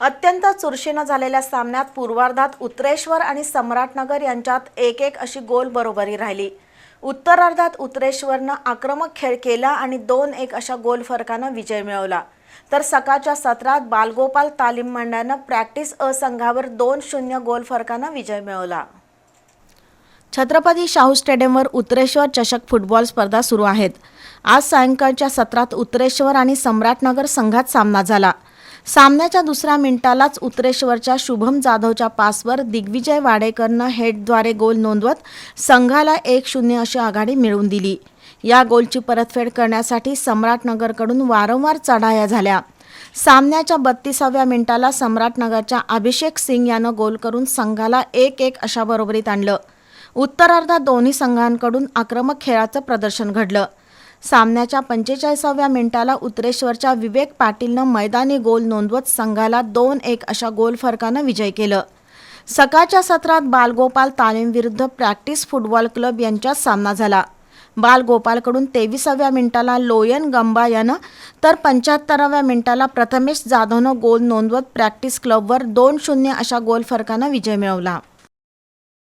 अत्यंत चुरशीनं झालेल्या सामन्यात पूर्वार्धात उत्तरेश्वर आणि सम्राटनगर यांच्यात एक एक अशी गोल बरोबरी राहिली. उत्तरार्धात उत्तरेश्वरनं आक्रमक खेळ केला आणि दोन एक अशा गोल फरकानं विजय मिळवला. तर सकाळच्या सत्रात बालगोपाल तालीम मंडळानं प्रॅक्टिस अ संघावर दोन शून्य गोल फरकानं विजय मिळवला. छत्रपती शाहू स्टेडियमवर उत्तरेश्वर चषक फुटबॉल स्पर्धा सुरू आहेत. आज सायंकाळच्या सत्रात उत्तरेश्वर आणि सम्राटनगर संघात सामना झाला. सामन्याच्या दुसऱ्या मिनिटालाच उत्तरेश्वरच्या शुभम जाधवच्या पासवर दिग्विजय वाडेकरनं हेडद्वारे गोल नोंदवत संघाला एक शून्य अशी आघाडी मिळवून दिली. या गोलची परतफेड करण्यासाठी सम्राटनगरकडून वारंवार चढाया झाल्या. सामन्याच्या बत्तीसाव्या मिनिटाला सम्राटनगरच्या अभिषेक सिंग यानं गोल करून संघाला एक एक अशा बरोबरीत आणलं. उत्तरार्धात दोन्ही संघांकडून आक्रमक खेळाचं प्रदर्शन घडलं. सामन्याच्या पंचेचाळीसाव्या मिनिटाला उत्तरेश्वरच्या विवेक पाटीलनं मैदानी गोल नोंदवत संघाला दोन एक अशा गोल फरकानं विजय केलं. सकाळच्या सत्रात बालगोपाल तालीम विरुद्ध प्रॅक्टिस फुटबॉल क्लब यांच्यात सामना झाला. बालगोपालकडून तेविसाव्या मिनिटाला लोयन गंबा यानं तर पंच्याहत्तराव्या मिनिटाला प्रथमेश जाधवनं गोल नोंदवत प्रॅक्टिस क्लबवर दोन शून्य अशा गोल फरकानं विजय मिळवला.